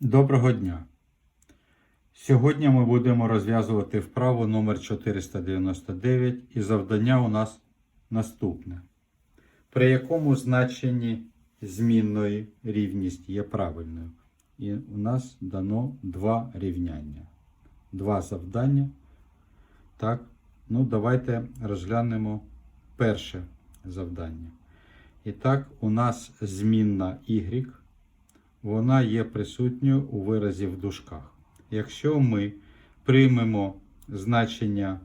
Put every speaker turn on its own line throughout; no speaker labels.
Доброго дня! Сьогодні ми будемо розв'язувати вправу номер 499 і завдання у нас наступне. При якому значенні змінної рівність є правильною? І у нас дано два рівняння. Два завдання. Так, ну давайте розглянемо перше завдання. І так, у нас змінна y вона є присутньою у виразі в дужках. Якщо ми приймемо значення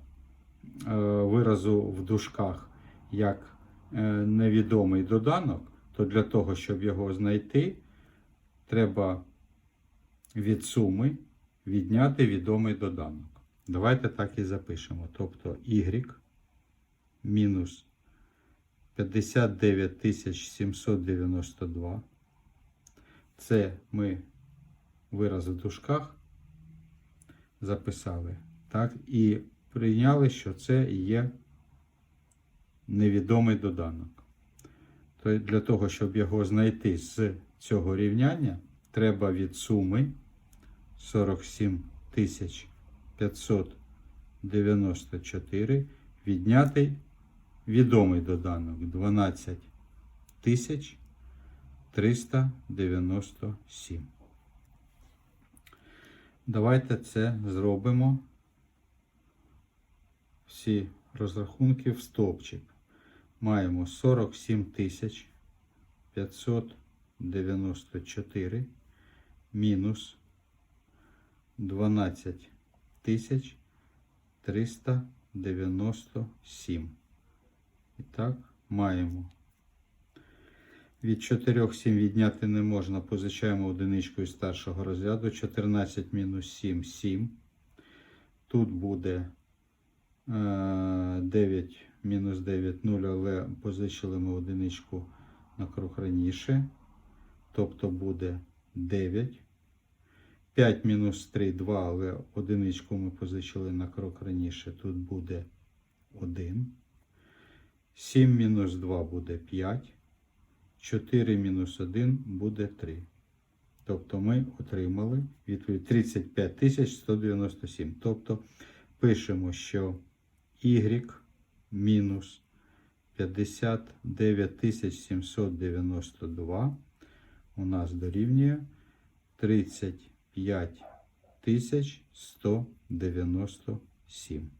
е, виразу в дужках як е, невідомий доданок, то для того, щоб його знайти, треба від суми відняти відомий доданок. Давайте так і запишемо. Тобто y мінус 59 792 це ми вираз в дужках записали. Так, і прийняли, що це є невідомий доданок. То для того, щоб його знайти з цього рівняння, треба від суми 47 594 відняти відомий доданок 12 тисяч 397. Давайте це зробимо. Всі розрахунки в стовпчик. Маємо 47 тисяч 594 мінус 12 тисяч 397. І так, маємо від 4 7 відняти не можна. Позичаємо одиничку із старшого розряду. 14 мінус 7 7. Тут буде е, 9 мінус 9 0, але позичили ми одиничку на круг раніше. Тобто буде 9. 5 мінус 3 2, але одиничку ми позичили на крок раніше. Тут буде 1. 7 мінус 2 буде 5. 4 мінус 1 буде 3. Тобто ми отримали відповідь 35 197. Тобто пишемо, що y мінус 59 792 у нас дорівнює 35 197.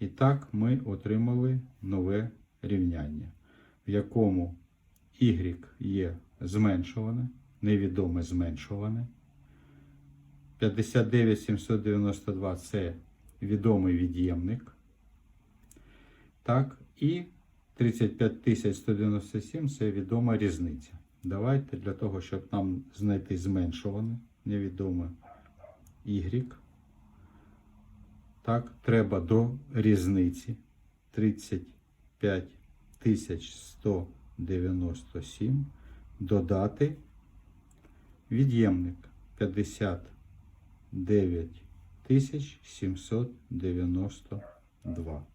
І так ми отримали нове рівняння, в якому y є зменшуване, невідоме зменшуване. 59792 це відомий від'ємник. Так, і 35197 це відома різниця. Давайте для того, щоб нам знайти зменшуване, невідоме y. Так, треба до різниці 35 100 97 додати від'ємник 59 792.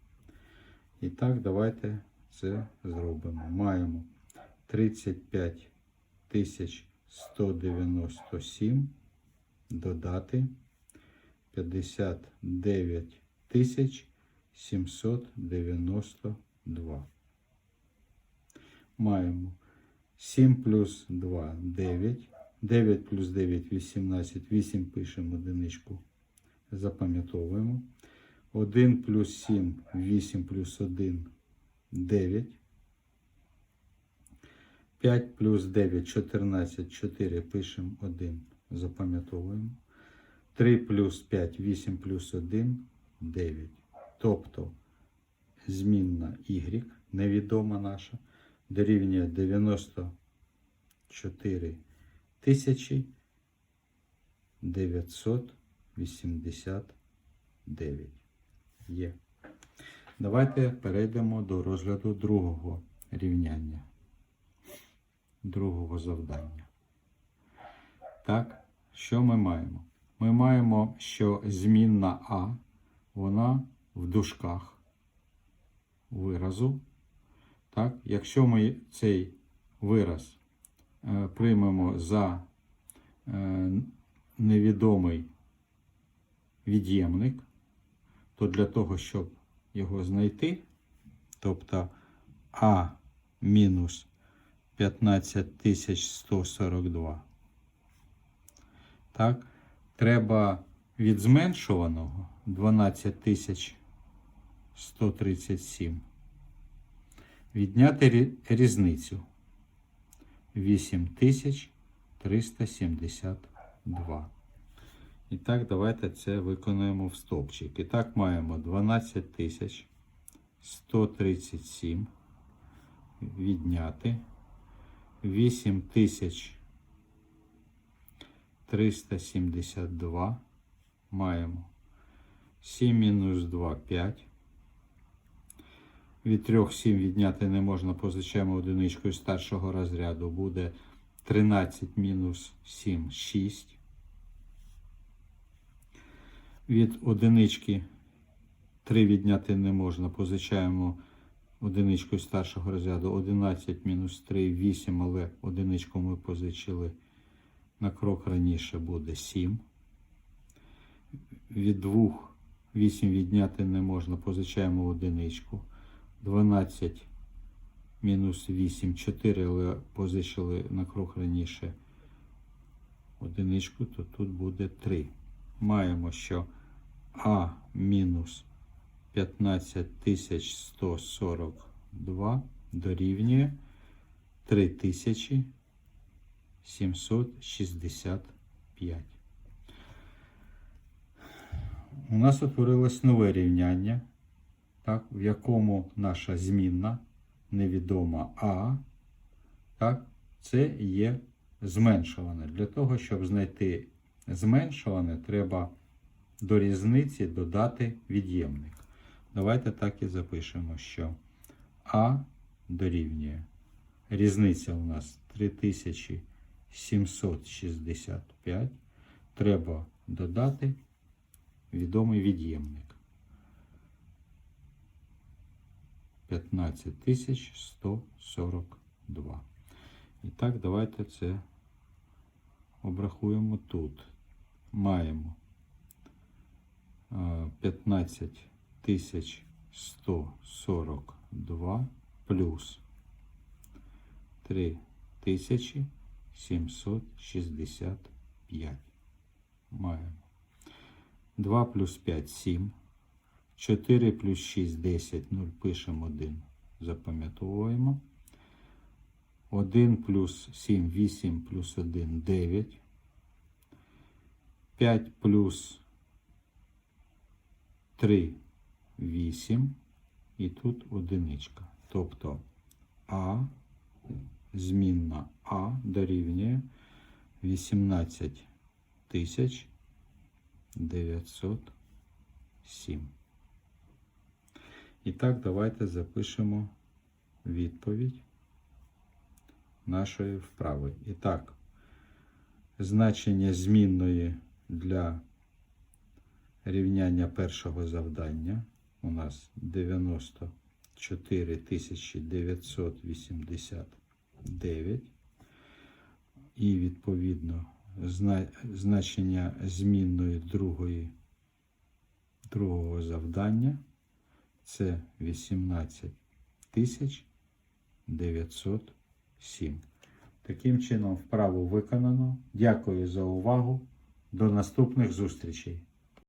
І так, давайте це зробимо. Маємо 35 197 додати 59 792 маємо 7 плюс 2 9. 9 плюс 9 18. 8 пишемо одиничку. Запам'ятовуємо. 1 плюс 7, 8 плюс 1 9. 5 плюс 9 14, 4 пишемо 1. Запам'ятовуємо. 3 плюс 5, 8 плюс 1 9. Тобто змінна y, невідома наша дорівнює 94 тисячі 989. Є. Давайте перейдемо до розгляду другого рівняння, другого завдання. Так, що ми маємо? Ми маємо, що змінна А, вона в дужках виразу Так? Якщо ми цей вираз е, приймемо за е, невідомий від'ємник, то для того, щоб його знайти, тобто А мінус 15142, так, треба від зменшуваного 12137 відняти різницю 8372. І так, давайте це виконуємо в стовпчик. І так маємо 12137 відняти 8372 маємо 7 мінус 2 5. Від 3 7 відняти не можна, позичаємо одиничкою старшого розряду. Буде 13 мінус 7 6. Від одинички 3 відняти не можна, позичаємо одиничкою старшого розряду. 11 мінус 3 8, але одиничку ми позичили на крок раніше буде 7. Від 2 8 відняти не можна, позичаємо одиничку. 12 мінус 8, 4, але позичили на крок раніше одиничку, то тут буде 3. Маємо, що А мінус 15142 дорівнює 3765. У нас утворилось нове рівняння, так, в якому наша змінна невідома А, так, це є зменшуване. Для того, щоб знайти зменшуване, треба до різниці додати від'ємник. Давайте так і запишемо, що А дорівнює. Різниця у нас 3765. Треба додати відомий від'ємник. 15142. І так, давайте це обрахуємо тут. Маємо е, 15142 плюс 3765. Маємо 2 плюс 5 7. 4 плюс 6 10. 0 пишемо 1. Запам'ятовуємо. 1 плюс 7 8 плюс 1 9. 5 плюс 3 8. І тут одиничка. Тобто А змінна А дорівнює 18 тисяч 907. І так, давайте запишемо відповідь нашої вправи. І так, значення змінної для рівняння першого завдання у нас 94 989. І відповідно значення змінної другої, другого завдання це 18 907. Таким чином, вправу виконано. Дякую за увагу. До наступних зустрічей.